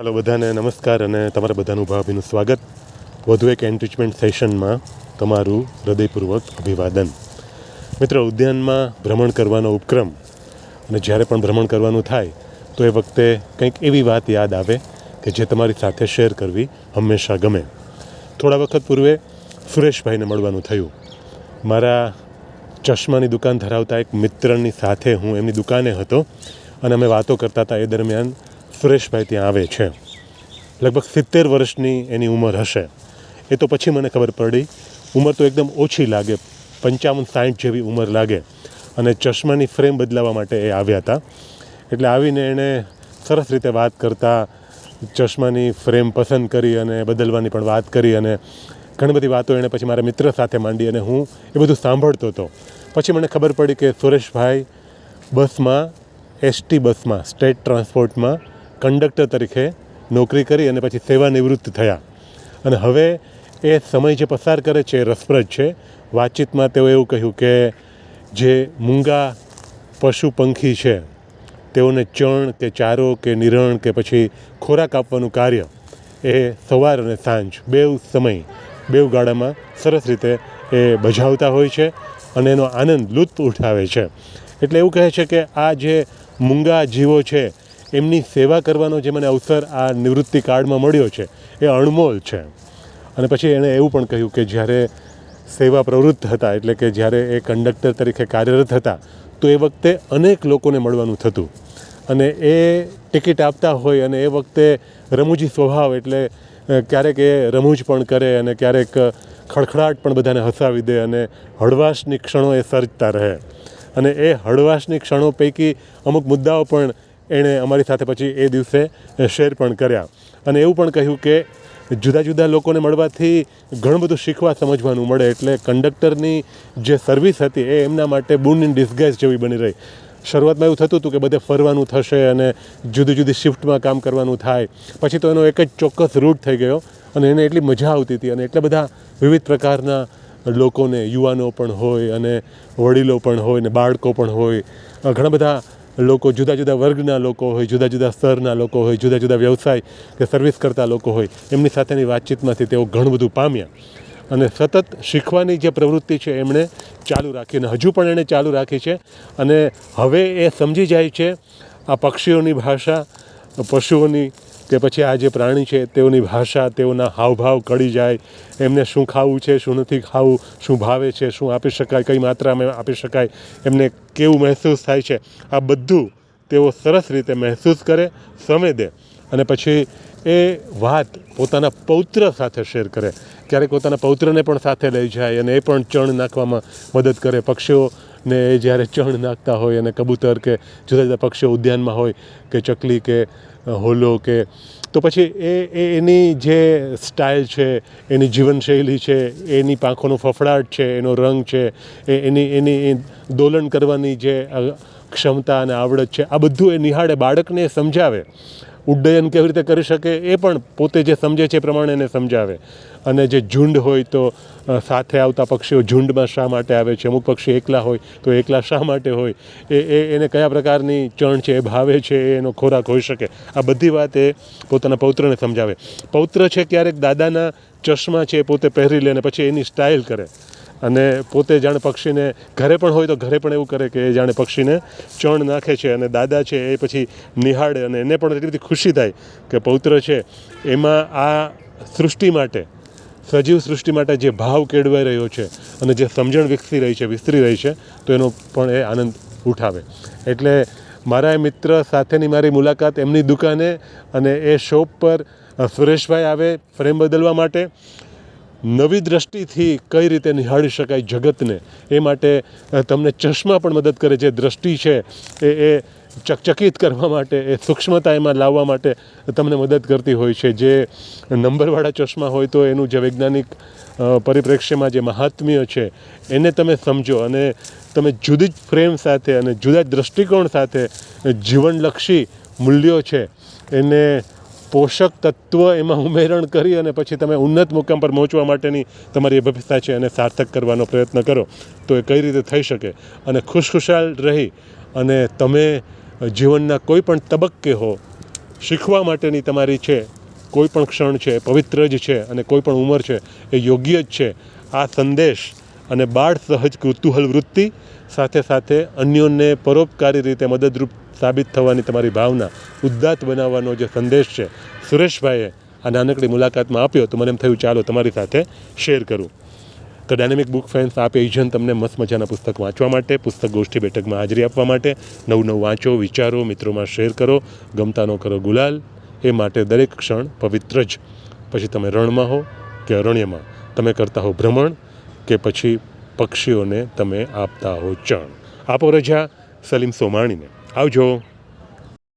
હાલો બધાને, નમસ્કાર અને તમારા બધાનું ભાવભીનું સ્વાગત. વધુ એક એન્ટ્રીચમેન્ટ સેશનમાં તમારું હૃદયપૂર્વક અભિવાદન. મિત્રો, ઉદ્યાનમાં ભ્રમણ કરવાનો ઉપક્રમ અને જ્યારે પણ ભ્રમણ કરવાનું થાય, તો એ વખતે કંઈક એવી વાત યાદ આવે કે જે તમારી સાથે શેર કરવી હંમેશા ગમે. થોડા વખત પૂર્વે સુરેશભાઈને મળવાનું થયું. મારા ચશ્માની દુકાન ધરાવતા એક મિત્રની સાથે હું એમની દુકાને હતો અને અમે વાતો કરતા હતા એ દરમિયાન સુરેશભાઈ ત્યાં આવે છે. લગભગ સિત્તેર વર્ષની એની ઉંમર હશે. એ તો પછી મને ખબર પડી. ઉંમર તો એકદમ ઓછી લાગે. પંચાવન સાઠ જેવી ઉંમર લાગે. અને ચશ્માની ફ્રેમ બદલાવવા માટે એ આવ્યા હતા. એટલે આવીને એણે સરસ રીતે વાત કરતાં, ચશ્માની ફ્રેમ પસંદ કરી અને બદલવાની પણ વાત કરી અને ઘણી બધી વાતો એણે પછી મારા મિત્ર સાથે માંડી અને હું એ બધું સાંભળતો હતો. પછી મને ખબર પડી કે સુરેશભાઈ બસમાં, એસટી બસમાં, સ્ટેટ ટ્રાન્સપોર્ટમાં કંડક્ટર તરીકે નોકરી કરી અને પછી સેવા નિવૃત્ત થયા. અને હવે એ સમય જે પસાર કરે છે એ રસપ્રદ છે. વાતચીતમાં તેઓ એવું કહ્યું કે જે મૂંગા પશુ પંખી છે, તેઓને ચણ કે ચારો કે નિરણ કે પછી ખોરાક આપવાનું કાર્ય એ સવાર અને સાંજ બેઉ સમય બેઉ ગાળામાં સરસ રીતે એ બજાવતા હોય છે અને એનો આનંદ લુત્ફ ઉઠાવે છે. એટલે એવું કહે છે કે આ જે મૂંગા જીવો છે એમની સેવા કરવાનો જે મને અવસર આ નિવૃત્તિ કાર્ડમાં મળ્યો છે, એ અણમોલ છે. અને પછી એણે એવું પણ કહ્યું કે જ્યારે સેવા પ્રવૃત્ત હતા, એટલે કે જ્યારે એ કંડક્ટર તરીકે કાર્યરત હતા, તો એ વખતે અનેક લોકોને મળવાનું થતું. અને એ ટિકિટ આપતા હોય અને એ વખતે રમૂજી સ્વભાવ એટલે ક્યારેક એ રમૂજ પણ કરે અને ક્યારેક ખડખડાટ પણ બધાને હસાવી દે અને હળવાશની ક્ષણો એ સર્જતા રહે. અને એ હળવાશની ક્ષણો પૈકી અમુક મુદ્દાઓ પણ એણે અમારી સાથે પછી એ દિવસે શેર પણ કર્યા. અને એવું પણ કહ્યું કે જુદા જુદા લોકોને મળવાથી ઘણું બધું શીખવા સમજવાનું મળે એટલે કંડક્ટરની જે સર્વિસ હતી એ એમના માટે બુન ઇન ડિસ્ગાઇઝ જેવી બની રહી. શરૂઆતમાં એવું થતું હતું કે બધે ફરવાનું થશે અને જુદી જુદી શિફ્ટમાં કામ કરવાનું થાય. પછી તો એનો એક જ ચોક્કસ રૂટ થઈ ગયો અને એને એટલી મજા આવતી હતી અને એટલા બધા વિવિધ પ્રકારના લોકોને, યુવાનો પણ હોય અને વડીલો પણ હોય ને બાળકો પણ હોય ઘણા બધા લોકો જુદા જુદા વર્ગના લોકો હોય, જુદા જુદા સ્તરના લોકો હોય, જુદા જુદા વ્યવસાય કે સર્વિસ કરતા લોકો હોય, એમની સાથેની વાતચીતમાંથી તેઓ ઘણું બધું પામ્યા. અને સતત શીખવાની જે પ્રવૃત્તિ છે એમણે ચાલુ રાખી અને હજુ પણ એણે ચાલુ રાખી છે. અને હવે એ સમજી જાય છે આ પક્ષીઓની ભાષા પશુઓની કે પછી આ જે પ્રાણી છે તેઓની ભાષા, તેઓના હાવભાવ કળી જાય, એમને શું ખાવું છે, શું નથી ખાવું, શું ભાવે છે, શું આપી શકાય, કઈ માત્રામાં આપી શકાય, એમને કેવું મહેસૂસ થાય છે, આ બધું તેઓ સરસ રીતે મહેસૂસ કરે સમજે અને પછી એ વાત પોતાના પૌત્ર સાથે શેર કરે. ક્યારેક પોતાના પૌત્રને પણ સાથે લઈ જાય અને એ પણ ચણ નાખવામાં મદદ કરે. પક્ષીઓને એ જ્યારે ચણ નાખતા હોય અને કબૂતર કે જુદા જુદા પક્ષીઓ ઉદ્યાનમાં હોય કે ચકલી કે હોલો કે, તો પછી એ એની જે સ્ટાઇલ છે, એની જીવનશૈલી છે, એની પાંખોનો ફફડાટ છે, એનો રંગ છે, એ, એની એની દોલન કરવાની જે ક્ષમતા અને આવડત છે, આ બધું એ નિહાળે બાળકને સમજાવે. ઉડ્ડયન કેવી રીતે કરી શકે એ પણ પોતે જે સમજે છે એ પ્રમાણે એને સમજાવે. અને જે ઝુંડ હોય તો સાથે આવતા પક્ષીઓ ઝુંડમાં શા માટે આવે છે? અમુક પક્ષી એકલા હોય તો એકલા શા માટે હોય? એ એ, એને કયા પ્રકારની ચણ છે, એ ભાવે છે એનો ખોરાક હોઈ શકે? આ બધી વાત એ પોતાના પૌત્રને સમજાવે. પૌત્ર છે ક્યારેક દાદાના ચશ્મા છે એ પોતે પહેરી લે અને પછી એની સ્ટાઇલ કરે. અને પોતે જાણે પક્ષીને ઘરે પણ હોય તો ઘરે પણ એવું કરે કે એ જાણે પક્ષીને ચણ નાખે છે અને દાદા છે એ પછી નિહાળે અને એને પણ એટલી બધી ખુશી થાય કે પૌત્ર છે એમાં આ સૃષ્ટિ માટે, સજીવ સૃષ્ટિ માટે જે ભાવ કેળવાઈ રહ્યો છે અને જે સમજણ વિકસી રહી છે, વિસ્તરી રહી છે, તો એનો પણ એ આનંદ ઉઠાવે. એટલે મારા મિત્ર સાથેની મારી મુલાકાત એમની દુકાને અને એ શોપ પર સુરેશભાઈ આવે ફ્રેમ બદલવા માટે. નવી દ્રષ્ટિથી કઈ રીતે નિહાળી શકાય જગતને, એ માટે તમને ચશ્મા પણ મદદ કરે જે દ્રષ્ટિ છે, એ એ ચકચકિત કરવા માટે, એ સૂક્ષ્મતા એમાં લાવવા માટે તમને મદદ કરતી હોય છે. જે નંબરવાળા ચશ્મા હોય તો એનું જે વૈજ્ઞાનિક પરિપ્રેક્ષ્યમાં જે મહાત્મ્ય છે, એને તમે સમજો અને તમે જુદી જ ફ્રેમ સાથે અને જુદા જ દ્રષ્ટિકોણ સાથે જીવનલક્ષી મૂલ્યો છે, એને પોષક તત્વ એમાં ઉમેરણ કરી અને પછી તમે ઉન્નત મુકામ પર પહોંચવા માટેની તમારી અભિપ્સા છે એને સાર્થક કરવાનો પ્રયત્ન કરો. તો એ કઈ રીતે થઈ શકે? અને ખુશખુશાલ રહી અને તમે જીવનના કોઈ પણ તબક્કે હો, શીખવા માટેની તમારી છે, કોઈ પણ ક્ષણ છે, પવિત્ર જ છે અને કોઈ પણ ઉંમર છે, એ યોગ્ય જ છે. આ સંદેશ અને બાળ સહજ કુતૂહલ વૃત્તિ સાથે સાથે અન્યોને પરોપકારી રીતે મદદરૂપ સાબિત થવાની તમારી ભાવના ઉદ્દાત બનાવવાનો જે સંદેશ છે, સુરેશભાઈએ આ નાનકડી મુલાકાતમાં આપ્યો તો મને એમ થયું, ચાલો તમારી સાથે શેર કરું. તો ડાયનેમિક બુક ફેન્સ આપે એજન તમને મસ્ત મજાના પુસ્તક વાંચવા માટે, પુસ્તક ગોષ્ઠી બેઠકમાં હાજરી આપવા માટે, નવું નવું વાંચો, વિચારો, મિત્રોમાં શેર કરો ગમતાનો કરો ગુલાલ, એ માટે દરેક ક્ષણ પવિત્ર જ. પછી તમે રણમાં હો કે અરણ્યમાં. તમે કરતા હો ભ્રમણ કે પછી પક્ષીઓને તમે આપતા હો ચણ. આપો રજા સલીમ સોમાણીને. આવજો.